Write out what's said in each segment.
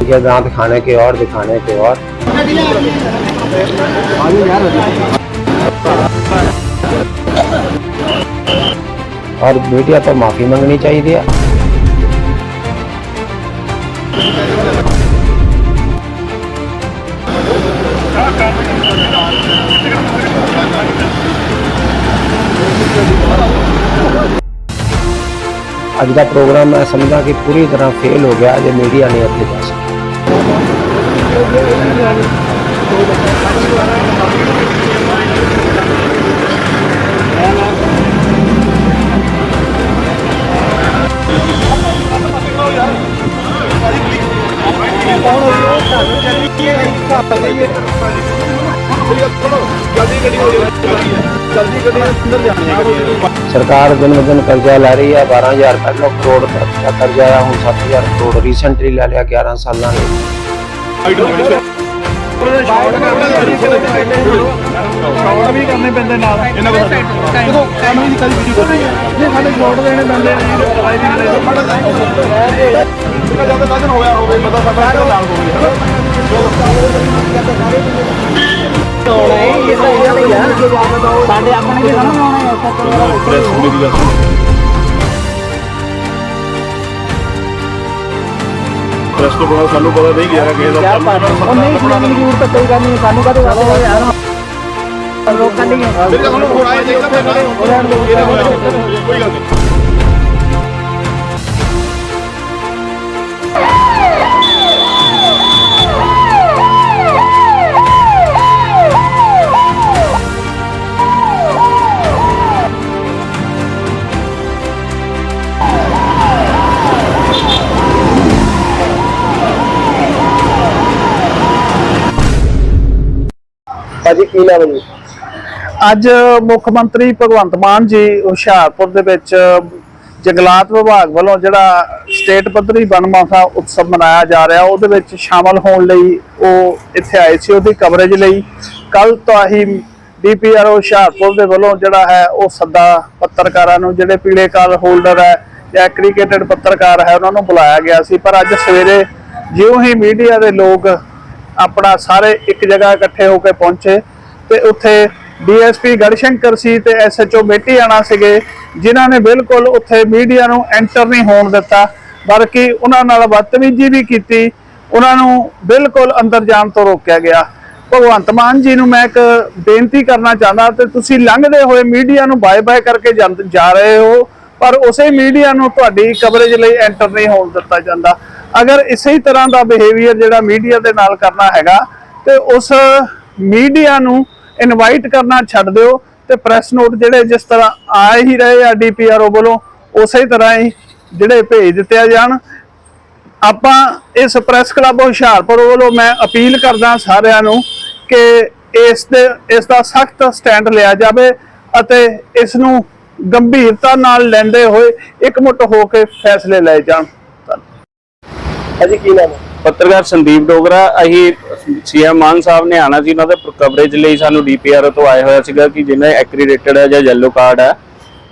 दिखाने दांत खाने के और दिखाने के और। और मीडिया पर माफ़ी मांगनी चाहिए? ਅੱਜ ਦਾ ਪ੍ਰੋਗਰਾਮ ਮੈਂ ਸਮਝਦਾ ਕਿ ਪੂਰੀ ਤਰ੍ਹਾਂ ਫੇਲ ਹੋ ਗਿਆ ਜੇ ਮੀਡੀਆ ਨਹੀਂ ਉੱਥੇ ਜਾ ਸਕਿਆ ਸਰਕਾਰ ਦਿਨ ਬ ਦਿਨ ਕਰਜ਼ਾ ਲੈ ਰਹੀ ਹੈ 12000 ਪਹਿਲਾਂ ਕਰੋੜ ਦਾ ਕਰਜ਼ਾ ਆ ਹੁਣ 7000 ਕਰੋੜ ਰੀਸੈਂਟਲੀ ਲੈ ਲਿਆ 11 ਸਾਲਾਂ ਲਈ ਸ਼ਾਟ ਵੀ ਕਰਨੇ ਪੈਂਦੇ ਨਾਲ। ਇਹਨਾਂ ਕੋਲ ਜਦੋਂ ਕੈਮਰੇ ਦੀ ਕਦੀ ਵੀਡੀਓ ਕਰਨੀ ਹੈ। ਇਹ ਸਾਡੇ ਸ਼ਾਟ ਦੇਣੇ ਪੈਂਦੇ ਨੇ ਜੀ ਦਵਾਈ ਦੀ ਲੈ ਜਦੋਂ ਕਦਨ ਹੋਇਆ ਹੋਵੇ ਮਤਲਬ ਸਾਡਾ ਨਾਲ ਹੋਵੇ ਸਾਡੇ ਆਪਣੇ ਵੀ ਸਾਨੂੰ ਆਉਣਾ ਪ੍ਰੈਸ ਮੇਰੀ ਗੱਲ ਪ੍ਰੈਸ ਤੋਂ ਬਾਅਦ ਸਾਨੂੰ ਪਤਾ ਨਹੀਂ ਗਿਆ ਕਿ ਇਹਦਾ ਉਹ ਨਹੀਂ ਸੁਣਨ ਦੀ ਜ਼ਰੂਰਤ ਕੋਈ ਗੱਲ ਨਹੀਂ। ਸਾਨੂੰ ਕਦੇ ਚਲੋ ਯਾਰ ਲੋਕਾਂ ਦੀ ਮੇਰੇ ਕੋਲ ਹੁਣ ਆਏ ਦੇਖਦਾ ਮੈਂ ਕੋਈ ਗੱਲ ਨਹੀਂ। ਭਾਜੀ ਕੀ ਨਾਮ ਹੈ ਜੀ? ਅੱਜ ਮੁੱਖ ਮੰਤਰੀ ਭਗਵੰਤ ਮਾਨ ਜੀ ਹੁਸ਼ਿਆਰਪੁਰ ਦੇ ਵਿੱਚ ਜੰਗਲਾਤ ਵਿਭਾਗ ਵੱਲੋਂ ਜਿਹੜਾ ਸਟੇਟ ਪੱਧਰੀ ਵਨ ਵਣਮਾਫਾ ਉਤਸਵ ਮਨਾਇਆ ਜਾ ਰਿਹਾ, ਉਹਦੇ ਵਿੱਚ ਸ਼ਾਮਲ ਹੋਣ ਲਈ ਉਹ ਇੱਥੇ ਆਏ ਸੀ, ਉਹਦੀ ਕਵਰੇਜ ਲਈ। ਕੱਲ ਤੋਂ ਹੀ ਡੀਪੀਆਰ ਹੁਸ਼ਿਆਰਪੁਰ ਦੇ ਵੱਲੋਂ ਜਿਹੜਾ ਹੈ, ਉਹ ਸੱਦਾ ਪੱਤਰਕਾਰਾਂ ਨੂੰ, ਜਿਹੜੇ ਪੀਲੇ ਕਾਰਡ ਹੋਲਡਰ ਹੈ ਜਾਂ ਕ੍ਰਿਕੇਟਡ ਪੱਤਰਕਾਰ ਹੈ, ਉਹਨਾਂ ਨੂੰ ਬੁਲਾਇਆ ਗਿਆ ਸੀ। ਪਰ ਅੱਜ ਸਵੇਰੇ ਜਿਉਂ ਹੀ ਮੀਡੀਆ ਦੇ ਲੋਕ ਆਪਣਾ ਸਾਰੇ ਇੱਕ ਜਗ੍ਹਾ ਇਕੱਠੇ ਹੋ ਕੇ ਪਹੁੰਚੇ ਤੇ ਉੱਥੇ ਡੀਐਸਪੀ ਗੜਸ਼ੰਕਰ ਸੀ ਤੇ ਐਸਐਚਓ ਮੇਟੀ ਆਣਾ ਸੀਗੇ, ਜਿਨ੍ਹਾਂ ਨੇ ਬਿਲਕੁਲ ਉੱਥੇ ਮੀਡੀਆ ਨੂੰ ਐਂਟਰ ਨਹੀਂ ਹੋਣ ਦਿੱਤਾ, ਬਲਕਿ ਉਹਨਾਂ ਨਾਲ ਬਦਤਮੀਜ਼ੀ ਵੀ ਕੀਤੀ, ਉਹਨਾਂ ਨੂੰ ਬਿਲਕੁਲ ਅੰਦਰ ਜਾਣ ਤੋਂ ਰੋਕਿਆ ਗਿਆ। ਭਗਵੰਤ ਮਾਨ ਜੀ ਨੂੰ ਮੈਂ ਇੱਕ ਬੇਨਤੀ ਕਰਨਾ ਚਾਹੁੰਦਾ ਤੇ ਤੁਸੀਂ ਲੰਘਦੇ ਹੋਏ ਮੀਡੀਆ ਨੂੰ ਬਾਏ ਬਾਏ ਕਰਕੇ ਜਾਂਦ- ਜਾ ਰਹੇ ਹੋ, ਪਰ ਉਸੇ ਮੀਡੀਆ ਨੂੰ ਤੁਹਾਡੀ ਕਵਰੇਜ ਲਈ ਐਂਟਰ ਨਹੀਂ ਹੋਣ ਦਿੱਤਾ ਜਾਂਦਾ। ਅਗਰ ਇਸੇ ਤਰ੍ਹਾਂ ਦਾ ਬਿਹੇਵੀਅਰ ਜਿਹੜਾ ਮੀਡੀਆ ਦੇ ਨਾਲ ਕਰਨਾ ਹੈਗਾ, ਤੇ ਉਸ ਮੀਡੀਆ ਨੂੰ ਇਨਵਾਈਟ ਕਰਨਾ ਛੱਡ ਦਿਓ ਤੇ ਪ੍ਰੈਸ ਨੋਟ ਜਿਹੜੇ ਜਿਸ ਤਰ੍ਹਾਂ ਆ ਹੀ ਰਹੇ ਆ ਡੀਪੀਆਰਓ ਵੱਲੋਂ, ਉਸੇ ਤਰ੍ਹਾਂ ਹੀ ਜਿਹੜੇ ਭੇਜ ਦਿੱਤੇ ਜਾਣ। ਆਪਾਂ ਇਸ ਪ੍ਰੈਸ ਕਲੱਬ ਹੁਸ਼ਿਆਰਪੁਰ ਵੱਲੋਂ ਮੈਂ ਅਪੀਲ ਕਰਦਾ ਸਾਰਿਆਂ ਨੂੰ ਕਿ ਇਸ ਦੇ, ਇਸ ਦਾ ਸਖਤ ਸਟੈਂਡ ਲਿਆ ਜਾਵੇ ਅਤੇ ਇਸ ਨੂੰ ਗੰਭੀਰਤਾ ਨਾਲ ਲੈਂਦੇ ਹੋਏ ਇਕਮੁੱਠ ਹੋ ਕੇ ਫੈਸਲੇ ਲਏ ਜਾਣ। ਭਾਜੀ ਕੀ ਨਾਮ ਹੈ? ਪੱਤਰਕਾਰ ਸੰਦੀਪ ਡੋਗਰਾ, ਅਸੀਂ ਸੀਐਮ ਮਾਨ ਸਾਹਿਬ ਨੇ ਆਣਾ ਸੀ ਉਹਨਾਂ ਦੇ ਕਵਰੇਜ ਲਈ ਸਾਨੂੰ ਡੀਪੀਆਰ ਤੋਂ ਆਇਆ ਹੋਇਆ ਸੀਗਾ ਕਿ ਜਿਹਨੇ ਐਕ੍ਰੀਡੇਟਡ ਹੈ ਜਾਂ ਯੈਲੋ ਕਾਰਡ ਹੈ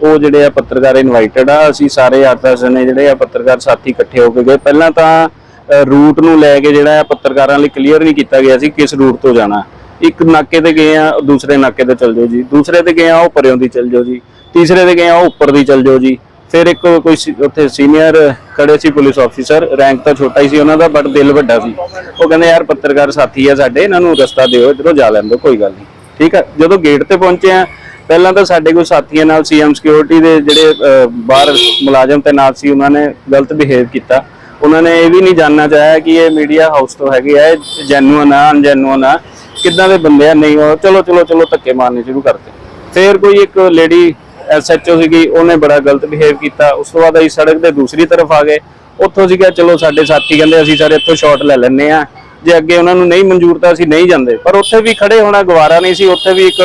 ਉਹ ਜਿਹੜੇ ਆ ਪੱਤਰਕਾਰ ਇਨਵਾਈਟਡ ਆ। ਅਸੀਂ ਸਾਰੇ ਆਰਟਿਸਟ ਨੇ ਜਿਹੜੇ ਆ ਪੱਤਰਕਾਰ ਸਾਥੀ ਇਕੱਠੇ ਹੋ ਕੇ ਗਏ। ਪਹਿਲਾਂ ਤਾਂ ਰੂਟ ਨੂੰ ਲੈ ਕੇ ਜਿਹੜਾ ਆ ਪੱਤਰਕਾਰਾਂ ਲਈ ਕਲੀਅਰ ਨਹੀਂ ਕੀਤਾ ਗਿਆ ਸੀ ਕਿਸ ਰੂਟ ਤੋਂ ਜਾਣਾ। ਇੱਕ ਨਾਕੇ ਤੇ ਗਏ ਆ, ਦੂਸਰੇ ਨਾਕੇ ਤੇ ਚੱਲ ਜਾਓ ਜੀ। ਦੂਸਰੇ ਤੇ ਗਏ ਆ, ਉਹ ਪਰਿਓਂ ਦੀ ਚੱਲ ਜਾਓ ਜੀ। ਤੀਸਰੇ ਤੇ ਗਏ ਆ, ਉਹ ਉੱਪਰ ਦੀ ਚੱਲ ਜਾਓ ਜੀ। ਫਿਰ ਇੱਕ ਕੋਈ ਸੀ- ਉੱਥੇ ਸੀਨੀਅਰ ਖੜੇ ਸੀ ਪੁਲਿਸ ਆਫੀਸਰ ਰੈਂਕ ਤਾਂ ਛੋਟਾ ਹੀ ਸੀ ਉਹਨਾਂ ਦਾ ਬਟ ਦਿਲ ਵੱਡਾ ਸੀ। ਉਹ ਕਹਿੰਦੇ, ਯਾਰ ਪੱਤਰਕਾਰ ਸਾਥੀ ਆ ਸਾਡੇ, ਇਹਨਾਂ ਨੂੰ ਰਸਤਾ ਦਿਓ, ਇਧਰੋਂ ਜਾ ਲੈਣ ਦਿਓ, ਕੋਈ ਗੱਲ ਨਹੀਂ। ਠੀਕ ਆ? ਜਦੋਂ ਗੇਟ ਤੇ ਪਹੁੰਚੇ ਆ, ਪਹਿਲਾਂ ਤਾਂ ਸਾਡੇ ਕੋਈ ਸਾਥੀਆਂ ਨਾਲ ਸੀਐਮ ਸਿਕਿਉਰਿਟੀ ਦੇ ਜਿਹੜੇ ਬਾਹਰ ਮੁਲਾਜ਼ਮ ਤੈਨਾਤ ਸੀ, ਉਹਨਾਂ ਨੇ ਗਲਤ ਬਿਹੇਵ ਕੀਤਾ। ਉਹਨਾਂ ਨੇ ਇਹ ਵੀ ਨਹੀਂ ਜਾਣਨਾ ਚਾਹਿਆ ਕਿ ਇਹ ਮੀਡੀਆ ਹਾਊਸ ਤੋਂ ਹੈਗੇ ਆ ਜੈਨੂਅਨ ਆ ਅਨਜੈਨੂਅਨ ਆ, ਕਿੱਦਾਂ ਦੇ ਬੰਦੇ ਆ, ਨਹੀਂ, ਉਹ ਚਲੋ ਚਲੋ ਚਲੋ, ਧੱਕੇ ਮਾਰਨੇ ਸ਼ੁਰੂ ਕਰਤੇ। ਫਿਰ ਕੋਈ ਇੱਕ ਲੇਡੀ ਐਸਐਚਓ ਸੀਗੀ, ਉਹਨੇ ਬੜਾ ਗਲਤ ਬਿਹੇਵ ਕੀਤਾ। ਉਸ ਤੋਂ ਬਾਅਦ ਅਸੀਂ ਸੜਕ ਦੇ ਦੂਸਰੀ ਤਰਫ ਆ ਗਏ। ਉੱਥੋਂ ਸੀਗਾ, ਚਲੋ ਸਾਡੇ ਸਾਥੀ ਕਹਿੰਦੇ ਅਸੀਂ ਸਾਰੇ ਇੱਥੋਂ ਸ਼ਾਟ ਲੈ ਲੈਣੇ ਆ ਜੇ ਅੱਗੇ ਉਹਨਾਂ ਨੂੰ ਨਹੀਂ ਮਨਜ਼ੂਰ ਤਾਂ ਅਸੀਂ ਨਹੀਂ ਜਾਂਦੇ। ਪਰ ਉੱਥੇ ਵੀ ਖੜੇ ਹੋਣਾ ਗਵਾਰਾ ਨਹੀਂ ਸੀ। ਉੱਥੇ ਵੀ ਇੱਕ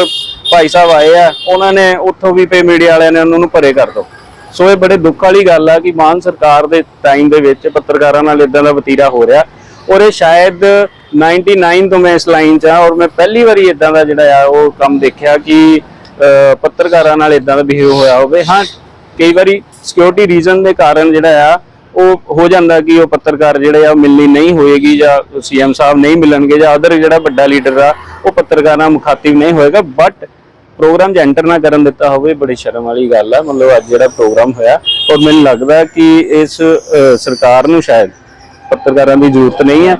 ਭਾਈ ਸਾਹਿਬ ਆਏ ਆ। ਉਹਨਾਂ ਨੇ ਉੱਥੋਂ ਵੀ ਪੇ ਮੀਡੀਆ ਵਾਲਿਆਂ ਨੇ ਉਹਨਾਂ ਨੂੰ ਭਰੇ ਕਰ ਦੋ। ਸੋ ਇਹ ਬੜੇ ਦੁੱਖ ਵਾਲੀ ਗੱਲ ਆ ਕਿ ਮਾਨ ਸਰਕਾਰ ਦੇ ਟਾਈਮ ਦੇ ਵਿੱਚ ਪੱਤਰਕਾਰਾਂ ਨਾਲ ਇਦਾਂ ਦਾ ਵਤੀਰਾ ਹੋ ਰਿਹਾ। ਔਰ ਇਹ ਸ਼ਾਇਦ 99 ਤੋਂ ਮੈਂ ਇਸ ਲਾਈਨ 'ਚ ਆ ਔਰ ਮੈਂ ਪਹਿਲੀ ਵਾਰੀ ਇਦਾਂ ਦਾ ਜਿਹੜਾ ਆ, ਉਹ ਕੰਮ ਦੇਖਿਆ ਕਿ ਪੱਤਰਕਾਰਾਂ ਨਾਲ ਇਦਾਂ ਦਾ ਬਿਹੇਵ ਹੋਇਆ ਹੋਵੇ, ਹਾਂ, ਕਈ ਵਾਰੀ ਸਿਕਿਉਰਿਟੀ ਰੀਜ਼ਨ ਦੇ ਕਾਰਨ ਜਿਹੜਾ ਆ, ਉਹ ਹੋ ਜਾਂਦਾ ਕਿ ਉਹ ਪੱਤਰਕਾਰ ਜਿਹੜੇ ਆ, ਉਹ ਮਿਲਣੀ ਨਹੀਂ ਹੋਏਗੀ ਜਾਂ ਸੀਐਮ ਸਾਹਿਬ ਨਹੀਂ ਮਿਲਣਗੇ ਜਾਂ ਅਦਰ ਜਿਹੜਾ ਵੱਡਾ ਲੀਡਰ ਆ, ਉਹ ਪੱਤਰਕਾਰਾਂ ਮੁਖਾਤਿਬ ਨਹੀਂ ਹੋਏਗਾ ਬਟ ਪ੍ਰੋਗਰਾਮ 'ਚ ਐਂਟਰ ਨਾ ਕਰਨ ਦਿੱਤਾ ਹੋਵੇ, ਬੜੀ ਸ਼ਰਮ ਵਾਲੀ ਗੱਲ ਆ, ਮਤਲਬ ਅੱਜ ਜਿਹੜਾ ਪ੍ਰੋਗਰਾਮ ਹੋਇਆ, ਔਰ ਮੈਨੂੰ ਲੱਗਦਾ ਕਿ ਇਸ ਸਰਕਾਰ ਨੂੰ ਸ਼ਾਇਦ ਪੱਤਰਕਾਰਾਂ ਦੀ ਜ਼ਰੂਰਤ ਨਹੀਂ ਹੈ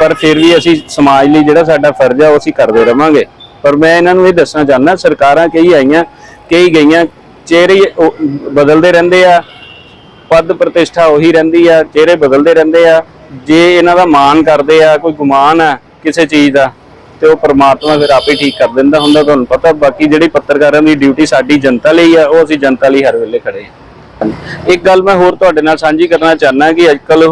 ਪਰ ਫਿਰ ਵੀ ਅਸੀਂ ਸਮਾਜ ਲਈ ਜਿਹੜਾ ਸਾਡਾ ਫਰਜ਼ ਆ, ਉਹ ਅਸੀਂ ਕਰਦੇ ਰਵਾਂਗੇ। ਪਰ ਮੈਂ ਇਹਨਾਂ ਨੂੰ ਇਹ ਦੱਸਣਾ ਚਾਹੁੰਦਾ, ਸਰਕਾਰਾਂ ਕਈ ਆਈਆਂ, ਕਈ ਗਈਆਂ, ਚਿਹਰੇ ਉਹ ਬਦਲਦੇ ਰਹਿੰਦੇ ਆ, ਪਦ ਪ੍ਰਤਿਸ਼ਠਾ ਉਹੀ ਰਹਿੰਦੀ ਆ, ਚਿਹਰੇ ਬਦਲਦੇ ਰਹਿੰਦੇ ਆ, ਜੇ ਇਹਨਾਂ ਦਾ ਮਾਣ ਕਰਦੇ ਆ, ਕੋਈ ਗੁਮਾਨ ਆ ਕਿਸੇ ਚੀਜ਼ ਦਾ, ਤੇ ਉਹ ਪਰਮਾਤਮਾ ਫਿਰ ਆਪੇ ਠੀਕ ਕਰ ਦਿੰਦਾ ਹੁੰਦਾ, ਤੁਹਾਨੂੰ ਪਤਾ, ਬਾਕੀ ਜਿਹੜੀ ਪੱਤਰਕਾਰਾਂ ਦੀ ਡਿਊਟੀ ਸਾਡੀ ਜਨਤਾ ਲਈ ਆ, ਉਹ ਅਸੀਂ ਜਨਤਾ ਲਈ ਹਰ ਵੇਲੇ ਖੜੇ ਹਾਂ ਇੱਕ ਗੱਲ ਮੈਂ ਹੋਰ ਤੁਹਾਡੇ ਨਾਲ ਸਾਂਝੀ ਕਰਨਾ ਚਾਹਨਾ ਕਿ ਅੱਜਕੱਲ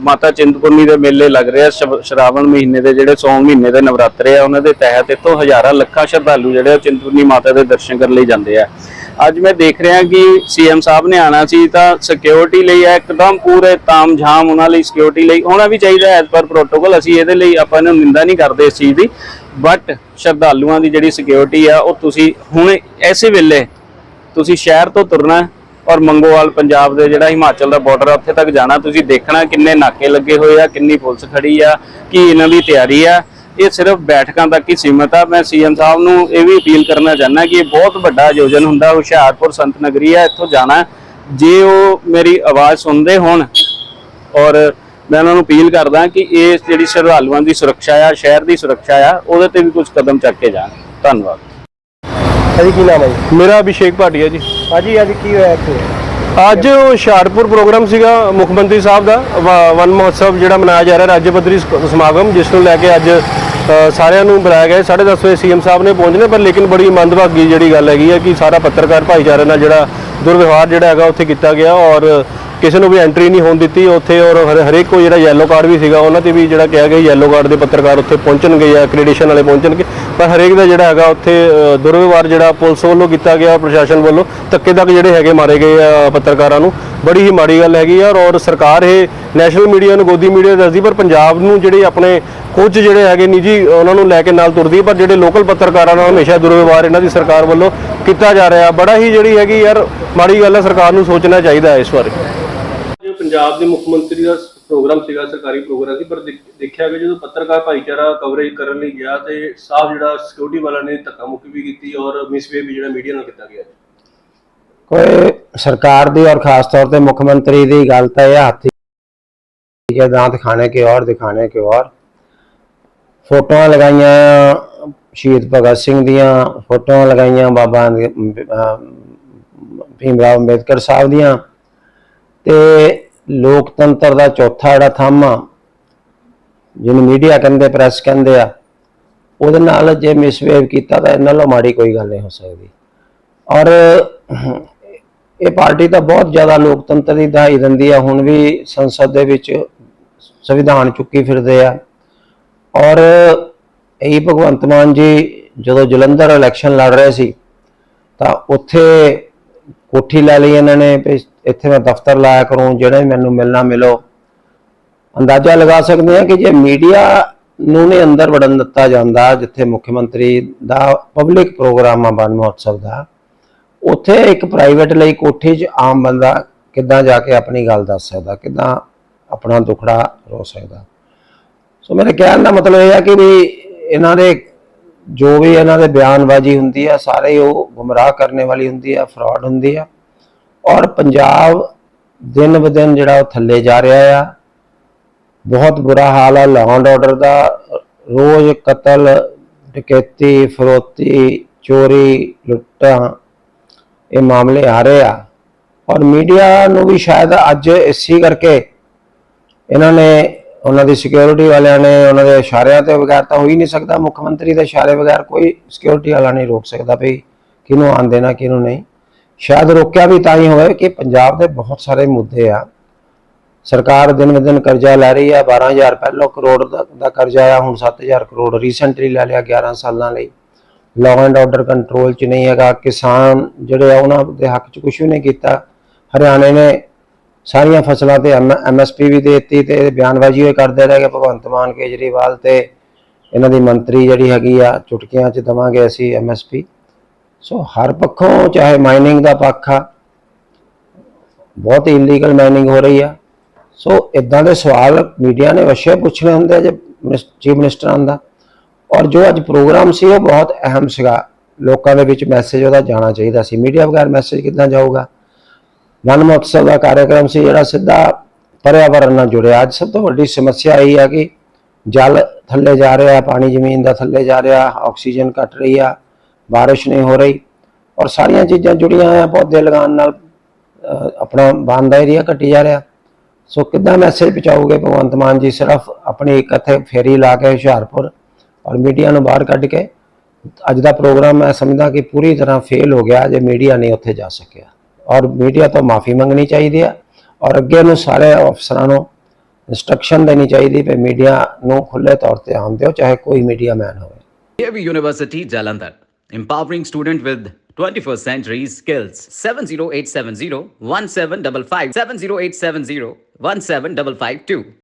ਮਾਤਾ ਚਿੰਤਪੁਰਨੀ ਦੇ ਮੇਲੇ ਲੱਗ ਰਹੇ ਆ ਸ਼ਰਾਵਣ ਮਹੀਨੇ ਦੇ ਜਿਹੜੇ ਸੌਣ ਮਹੀਨੇ ਦੇ ਨਵਰਾਤਰੇ ਆ, ਉਹਨਾਂ ਦੇ ਤਹਿਤ ਇੱਥੋਂ ਹਜ਼ਾਰਾਂ ਲੱਖਾਂ ਸ਼ਰਧਾਲੂ ਜਿਹੜੇ ਆ ਚਿੰਤਪੁਰਨੀ ਮਾਤਾ ਦੇ ਦਰਸ਼ਨ ਕਰਨ ਲਈ ਜਾਂਦੇ ਆ। ਅੱਜ ਮੈਂ ਦੇਖ ਰਿਹਾ ਕਿ ਸੀਐਮ ਸਾਹਿਬ ਨੇ ਆਣਾ ਸੀ ਤਾਂ ਸਿਕਿਉਰਿਟੀ ਲਈ ਆ, ਇੱਕਦਮ ਪੂਰੇ ਤਾਮਝਾਮ ਉਹਨਾਂ ਲਈ ਸਿਕਿਉਰਿਟੀ ਲਈ ਹੋਣਾ ਵੀ ਚਾਹੀਦਾ ਐਜ਼ ਪਰ ਪ੍ਰੋਟੋਕਾਲ ਅਸੀਂ ਇਹਦੇ ਲਈ ਆਪਾਂ ਇਹਨੂੰ ਨਿੰਦਾ ਨਹੀਂ ਕਰਦੇ ਇਸ ਚੀਜ਼ ਦੀ ਬਟ ਸ਼ਰਧਾਲੂਆਂ ਦੀ ਜਿਹੜੀ ਸਿਕਿਉਰਿਟੀ ਆ, ਉਹ ਤੁਸੀਂ ਹੁਣ ਐਸੇ ਵੇਲੇ ਤੁਸੀਂ ਸ਼ਹਿਰ ਤੋਂ ਤੁਰਨਾ ਔਰ ਮੰਗੋਵਾਲ ਪੰਜਾਬ ਦੇ ਜਿਹੜਾ ਹਿਮਾਚਲ ਦਾ ਬਾਰਡਰ ਆ ਉੱਥੇ ਤੱਕ ਜਾਣਾ। ਤੁਸੀਂ ਦੇਖਣਾ ਕਿੰਨੇ ਨਾਕੇ ਲੱਗੇ ਹੋਏ ਆ ਕਿੰਨੀ ਪੁਲਿਸ ਖੜੀ ਆ ਕੀ ਇਹਨਾਂ ਦੀ ਤਿਆਰੀ ਆ। ਇਹ ਸਿਰਫ ਬੈਠਕਾਂ ਤੱਕ ਹੀ ਸੀਮਤ ਆ। ਮੈਂ ਸੀਐਮ ਸਾਹਿਬ ਨੂੰ ਇਹ ਵੀ ਅਪੀਲ ਕਰਨਾ ਚਾਹੁੰਦਾ ਕਿ ਇਹ ਬਹੁਤ ਵੱਡਾ ਆਯੋਜਨ ਹੁੰਦਾ ਹੁਸ਼ਿਆਰਪੁਰ ਸੰਤ ਨਗਰੀ ਆ ਇੱਥੋਂ ਜਾਣਾ। ਜੇ ਉਹ ਮੇਰੀ ਆਵਾਜ਼ ਸੁਣਦੇ ਹੋਣ ਔਰ ਮੈਂ ਉਹਨਾਂ ਨੂੰ ਅਪੀਲ ਕਰਦਾ ਕਿ ਇਹ ਜਿਹੜੀ ਸ਼ਰਧਾਲੂਆਂ ਦੀ ਸੁਰੱਖਿਆ ਆ ਸ਼ਹਿਰ ਦੀ ਸੁਰੱਖਿਆ ਆ ਉਹਦੇ ਤੇ ਵੀ ਕੁਝ ਕਦਮ ਚੱਕ ਕੇ ਜਾਣ। ਧੰਨਵਾਦ। ਭਾਜੀ ਕੀ ਨਾਮ ਹੈ ਜੀ? ਮੇਰਾ ਅਭਿਸ਼ੇਕ ਭਾਟੀਆ ਜੀ। ਭਾਜੀ ਅੱਜ ਕੀ ਹੋਇਆ ਇੱਥੇ? ਅੱਜ ਹੁਸ਼ਿਆਰਪੁਰ ਪ੍ਰੋਗਰਾਮ ਸੀਗਾ ਮੁੱਖ ਮੰਤਰੀ ਸਾਹਿਬ ਦਾ ਵ- ਵਨ ਮਹੋਤਸਵ ਜਿਹੜਾ ਮਨਾਇਆ ਜਾ ਰਿਹਾ ਰਾਜ ਪੱਧਰੀ ਸ- ਸਮਾਗਮ ਜਿਸ ਨੂੰ ਲੈ ਕੇ ਅੱਜ ਅ, ਸਾਰਿਆਂ ਨੂੰ ਬੁਲਾਇਆ ਗਿਆ। 10:30 ਵਜੇ ਸੀਐਮ ਸਾਹਿਬ ਨੇ ਪਹੁੰਚਣੇ ਪਰ ਲੇਕਿਨ ਬੜੀ ਮੰਦਭਾਗੀ ਜਿਹੜੀ ਗੱਲ ਹੈਗੀ ਹੈ ਕਿ ਸਾਰਾ ਪੱਤਰਕਾਰ ਭਾਈਚਾਰੇ ਨਾਲ ਜਿਹੜਾ ਦੁਰਵਿਵਹਾਰ ਜਿਹੜਾ ਹੈਗਾ ਉੱਥੇ ਕੀਤਾ ਗਿਆ ਔਰ ਕਿਸੇ ਨੂੰ ਵੀ ਐਂਟਰੀ ਨਹੀਂ ਹੋਣ ਦਿੱਤੀ ਉੱਥੇ ਔਰ ਹਰ- ਹਰੇਕ ਕੋਈ ਜਿਹੜਾ ਯੈਲੋ ਕਾਰਡ ਵੀ ਸੀਗਾ ਉਹਨਾਂ ਤੇ ਵੀ ਜਿਹੜਾ ਕਿਹਾ ਗਿਆ ਯੈਲੋ ਕਾਰਡ ਦੇ ਪੱਤਰਕਾਰ ਉੱਥੇ ਪਹੁੰਚਣਗੇ ਜਾਂ ਐਕ੍ਰੈਡੀਸ਼ਨ ਵਾਲੇ ਪਹੁੰਚਣਗੇ। ਪਰ ਹਰੇਕ ਦਾ ਜਿਹੜਾ ਹੈਗਾ ਉੱਥੇ ਅ, ਦੁਰਵਿਵਹਾਰ ਜਿਹੜਾ ਪੁਲਿਸ ਵੱਲੋਂ ਕੀਤਾ ਗਿਆ ਪ੍ਰਸ਼ਾਸਨ ਵੱਲੋਂ ਧੱਕੇ ਤੱਕ ਜਿਹੜੇ ਹੈਗੇ ਮਾਰੇ ਗਏ ਆ ਪੱਤਰਕਾਰਾਂ ਨੂੰ। ਬੜੀ ਹੀ ਮਾੜੀ ਗੱਲ ਹੈਗੀ ਆ ਔਰ ਸਰਕਾਰ ਇਹ ਨੈਸ਼ਨਲ ਮੀਡੀਆ ਨੂੰ ਗੋਦੀ ਮੀਡੀਆ ਦੱਸਦੀ ਪਰ ਪੰਜਾਬ ਨੂੰ ਜਿਹੜੇ ਆਪਣੇ ਕੁਝ ਜਿਹੜੇ ਹੈਗੇ ਨਿੱਜੀ ਉਹਨਾਂ ਨੂੰ ਲੈ ਕੇ ਨਾਲ ਤੁਰਦੀ ਹੈ, ਪਰ ਜਿਹੜੇ ਲੋਕਲ ਪੱਤਰਕਾਰਾਂ ਨਾਲ ਹਮੇਸ਼ਾ ਦੁਰਵਿਵਹਾਰ ਇਹਨਾਂ ਦੀ ਸਰਕਾਰ ਵੱਲੋਂ ਕੀਤਾ ਜਾ ਰਿਹਾ। ਬੜਾ ਹੀ ਜਿਹੜੀ ਹੈਗੀ ਯਾਰ ਮਾੜੀ ਗੱਲ ਹੈ ਸਰਕਾਰ ਨੂੰ ਸੋਚਣਾ ਚਾਹੀਦਾ ਹੈ ਇਸ ਬਾਰੇ। ਪੰਜਾਬ ਦੇ ਮੁੱਖ ਮੰਤਰੀ ਦਾ ਪ੍ਰੋਗਰਾਮ ਸੀਗਾ, ਸਰਕਾਰੀ ਪ੍ਰੋਗਰਾਮ ਸੀ, ਪਰ ਦੇਖਿਆ ਗਿਆ ਜਦੋਂ ਪੱਤਰਕਾਰ ਭਾਈਚਾਰਾ ਕਵਰੇਜ ਕਰਨ ਲਈ ਗਿਆ ਤੇ ਸਾਫ਼ ਜਿਹੜਾ ਸਿਕਿਉਰਿਟੀ ਵਾਲਾ ਨੇ ਧੱਕਾ ਮੁੱਕੀ ਵੀ ਕੀਤੀ ਔਰ ਮਿਸਬੀਹੇਵ ਵੀ ਜਿਹੜਾ ਮੀਡੀਆ ਨਾਲ ਕੀਤਾ ਗਿਆ। ਕੋਈ ਸਰਕਾਰ ਦੀ ਔਰ ਖਾਸ ਤੌਰ ਤੇ ਮੁੱਖ ਮੰਤਰੀ ਦੀ ਗੱਲ ਤਾਂ ਇਹ ਹਾਥੀ ਕੇ ਦਾंत ਖਾਣੇ ਕੇ ਔਰ, ਦਿਖਾਣੇ ਕੇ ਔਰ। ਫੋਟੋਆਂ ਲਗਾਈਆਂ ਸ਼ਹੀਦ ਭਗਤ ਸਿੰਘ ਦੀਆਂ, ਫੋਟੋਆਂ ਲਗਾਈਆਂ ਬਾਬਾ ਭੀਮ ਰਾਓ ਅੰਬੇਦਕਰ ਸਾਹਿਬ ਦੀਆਂ। ਤੇ ਲੋਕਤੰਤਰ ਦਾ ਚੌਥਾ ਜਿਹੜਾ ਥੰਮ ਆ, ਜਿਹਨੂੰ ਮੀਡੀਆ ਕਹਿੰਦੇ, ਪ੍ਰੈਸ ਕਹਿੰਦੇ ਆ, ਉਹਦੇ ਨਾਲ ਜੇ ਮਿਸਬਿਹੇਵ ਕੀਤਾ ਤਾਂ ਇਹਨਾਂ ਨਾਲੋਂ ਮਾੜੀ ਕੋਈ ਗੱਲ ਨਹੀਂ ਹੋ ਸਕਦੀ। ਔਰ ਇਹ ਪਾਰਟੀ ਤਾਂ ਬਹੁਤ ਜ਼ਿਆਦਾ ਲੋਕਤੰਤਰ ਦੀ ਦਹਾਈ ਦਿੰਦੀ ਆ, ਹੁਣ ਵੀ ਸੰਸਦ ਦੇ ਵਿੱਚ ਸੰਵਿਧਾਨ ਚੁੱਕੀ ਫਿਰਦੇ ਆ। ਔਰ ਇਹ ਭਗਵੰਤ ਮਾਨ ਜੀ ਜਦੋਂ ਜਲੰਧਰ ਇਲੈਕਸ਼ਨ ਲੜ ਰਹੇ ਸੀ, ਤਾਂ ਉੱਥੇ ਕੋਠੀ ਲੈ ਲਈ ਇਹਨਾਂ ਨੇ, ਵੀ ਇੱਥੇ ਮੈਂ ਦਫ਼ਤਰ ਲਾਇਆ ਕਰੂੰ, ਜਿਹੜੇ ਵੀ ਮੈਨੂੰ ਮਿਲਣਾ ਮਿਲੋ। ਅੰਦਾਜ਼ਾ ਲਗਾ ਸਕਦੇ ਹਾਂ ਕਿ ਜੇ ਮੀਡੀਆ ਨੂੰ ਨੇ ਅੰਦਰ ਵੜਨ ਦਿੱਤਾ ਜਾਂਦਾ, ਜਿੱਥੇ ਮੁੱਖ ਮੰਤਰੀ ਦਾ ਪਬਲਿਕ ਪ੍ਰੋਗਰਾਮ ਆ ਬਨ ਮਹੋਤਸਵ ਦਾ, ਉੱਥੇ ਇੱਕ ਪ੍ਰਾਈਵੇਟ ਲਈ ਕੋਠੀ 'ਚ ਆਮ ਬੰਦਾ ਕਿੱਦਾਂ ਜਾ ਕੇ ਆਪਣੀ ਗੱਲ ਦੱਸ ਸਕਦਾ, ਕਿੱਦਾਂ ਆਪਣਾ ਦੁਖੜਾ ਰੋ ਸਕਦਾ। ਸੋ ਮੇਰੇ ਕਹਿਣ ਦਾ ਮਤਲਬ ਇਹ ਆ ਕਿ ਵੀ ਇਹਨਾਂ ਦੇ ਜੋ ਵੀ ਇਹਨਾਂ ਦੇ ਬਿਆਨਬਾਜ਼ੀ ਹੁੰਦੀ ਆ, ਸਾਰੇ ਉਹ ਗੁੰਮਰਾਹ ਕਰਨੇ ਵਾਲੀ ਹੁੰਦੀ ਆ ਫਰਾਡ ਹੁੰਦੀ ਆ। ਔਰ ਪੰਜਾਬ ਦਿਨ ਬ ਦਿਨ ਜਿਹੜਾ ਉਹ ਥੱਲੇ ਜਾ ਰਿਹਾ ਆ। ਬਹੁਤ ਬੁਰਾ ਹਾਲ ਆ ਲਾਅ ਐਂਡ ਆਰਡਰ ਦਾ। ਰੋਜ਼ ਕਤਲ, ਡਕੈਤੀ, ਫਰੋਤੀ, ਚੋਰੀ, ਲੁੱਟਾਂ, ਇਹ ਮਾਮਲੇ ਆ ਰਹੇ ਆ। ਔਰ ਮੀਡੀਆ ਨੂੰ ਵੀ ਸ਼ਾਇਦ ਅੱਜ ਇਸੇ ਕਰਕੇ ਇਹਨਾਂ ਨੇ, ਉਹਨਾਂ ਦੀ ਸਿਕਿਉਰਿਟੀ ਵਾਲਿਆਂ ਨੇ, ਉਹਨਾਂ ਦੇ ਇਸ਼ਾਰਿਆਂ ਤੇ ਬਗੈਰ ਤਾਂ ਹੋ ਹੀ ਨਹੀਂ ਸਕਦਾ। ਮੁੱਖ ਮੰਤਰੀ ਦੇ ਇਸ਼ਾਰੇ ਬਗੈਰ ਕੋਈ ਸਿਕਿਉਰਿਟੀ ਵਾਲਾ ਨਹੀਂ ਰੋਕ ਸਕਦਾ ਵੀ ਕਿਹਨੂੰ ਆਉਣ ਦੇਣਾ ਕਿਹਨੂੰ ਨਹੀਂ। ਸ਼ਾਇਦ ਰੋਕਿਆ ਵੀ ਤਾਂ ਹੀ ਹੋਵੇ ਕਿ ਪੰਜਾਬ ਦੇ ਬਹੁਤ ਸਾਰੇ ਮੁੱਦੇ ਆ। ਸਰਕਾਰ ਦਿਨ ਬ ਦਿਨ ਕਰਜ਼ਾ ਲੈ ਰਹੀ ਆ 12000 ਪਹਿਲੋਂ ਕਰੋੜ ਦਾ, ਦਾ ਕਰਜ਼ਾ ਆ ਹੁਣ 7000 ਕਰੋੜ ਰੀਸੈਂਟਲੀ ਲੈ ਲਿਆ 11 ਸਾਲਾਂ ਲਈ। ਲਾਅ ਐਂਡ ਆਰਡਰ ਕੰਟਰੋਲ ਚ ਨਹੀਂ ਹੈਗਾ ਕਿਸਾਨ ਜਿਹੜੇ ਆ ਉਹਨਾਂ ਦੇ ਹੱਕ ਚ ਕੁਝ ਵੀ ਨਹੀਂ ਕੀਤਾ। ਹਰਿਆਣੇ ਨੇ ਸਾਰੀਆਂ ਫਸਲਾਂ ਤੇ ਐਮਐਸਪੀ ਵੀ ਦੇ ਦਿੱਤੀ ਤੇ ਬਿਆਨਬਾਜ਼ੀ ਹੋਏ ਕਰਦੇ ਰਹੇ ਕਿ ਭਗਵੰਤ ਮਾਨ ਕੇਜਰੀਵਾਲ ਤੇ ਇਹਨਾਂ ਦੀ ਮੰਤਰੀ ਜਿਹੜੀ ਹੈਗੀ ਆ ਚੁਟਕੀਆਂ 'ਚ ਦਵਾਂਗੇ ਅਸੀਂ ਐਮਐਸਪੀ ਸੋ ਹਰ ਪੱਖੋਂ ਚਾਹੇ ਮਾਈਨਿੰਗ ਦਾ ਪੱਖ ਆ, ਬਹੁਤ ਇਲੀਗਲ ਮਾਈਨਿੰਗ ਹੋ ਰਹੀ ਆ। ਸੋ ਇਦਾਂ ਦੇ ਸਵਾਲ ਮੀਡੀਆ ਨੇ ਅਵਸ਼ਯ ਪੁੱਛਣੇ ਹੁੰਦੇ ਆ ਜੇ ਚੀਫ ਮਿਨਿਸਟਰ ਦਾ। ਔਰ ਜੋ ਅੱਜ ਪ੍ਰੋਗਰਾਮ ਸੀ ਉਹ ਬਹੁਤ ਅਹਿਮ ਸੀਗਾ। ਲੋਕਾਂ ਦੇ ਵਿੱਚ ਮੈਸੇਜ ਉਹਦਾ ਜਾਣਾ ਚਾਹੀਦਾ ਸੀ। ਮੀਡੀਆ ਬਗੈਰ ਮੈਸੇਜ ਕਿੱਦਾਂ ਜਾਊਗਾ? ਵਨ ਮਹੋਤਸਵ ਦਾ ਕਾਰਜਕ੍ਰਮ ਸੀ ਜਿਹੜਾ ਸਿੱਧਾ ਪਰਿਆਵਰਣ ਨਾਲ ਜੁੜਿਆ। ਅੱਜ ਸਭ ਤੋਂ ਵੱਡੀ ਸਮੱਸਿਆ ਇਹ ਆ ਕਿ ਜਲ ਥੱਲੇ ਜਾ ਰਿਹਾ, ਪਾਣੀ ਜ਼ਮੀਨ ਦਾ ਥੱਲੇ ਜਾ ਰਿਹਾ, ਆਕਸੀਜਨ ਘਟ ਰਹੀ ਆ। ਬਾਰਿਸ਼ ਨਹੀਂ ਹੋ ਰਹੀ ਔਰ ਸਾਰੀਆਂ ਚੀਜ਼ਾਂ ਜੁੜੀਆਂ ਆ ਪੌਦੇ ਲਗਾਉਣ ਨਾਲ ਆਪਣਾ ਬੰਦ ਦਾ ਏਰੀਆ ਘਟੀ ਜਾ ਰਿਹਾ। ਸੋ ਕਿੱਦਾਂ ਮੈਸੇਜ ਪਹੁੰਚਾਓਗੇ ਭਗਵੰਤ ਮਾਨ ਜੀ ਸਿਰਫ ਆਪਣੀ ਇੱਕ ਇੱਥੇ ਫੇਰੀ ਲਾ ਕੇ ਹੁਸ਼ਿਆਰਪੁਰ ਔਰ ਮੀਡੀਆ ਨੂੰ ਬਾਹਰ ਕੱਢ ਕੇ? ਅੱਜ ਦਾ ਪ੍ਰੋਗਰਾਮ ਮੈਂ ਸਮਝਦਾ ਕਿ ਪੂਰੀ ਤਰ੍ਹਾਂ ਫੇਲ ਹੋ ਗਿਆ ਜੇ ਮੀਡੀਆ ਨਹੀਂ ਉੱਥੇ ਜਾ ਸਕਿਆ। ਔਰ ਮੀਡੀਆ ਤੋਂ ਮਾਫੀ ਮੰਗਣੀ ਚਾਹੀਦੀ ਹੈ ਔਰ ਅੱਗੇ ਨੂੰ ਸਾਰੇ ਅਫਸਰਾਂ ਨੂੰ ਇਨਸਟਰਕਸ਼ਨ ਦੇਣੀ ਚਾਹੀਦੀ ਵੀ ਮੀਡੀਆ ਨੂੰ ਖੁੱਲੇ ਤੌਰ ਤੇ ਆਉਣ ਦਿਓ ਚਾਹੇ ਕੋਈ ਮੀਡੀਆ ਮੈਨ ਹੋਵੇ। AV University Jalandhar, empowering student with 21st century skills. 70870 1755 70870 17552.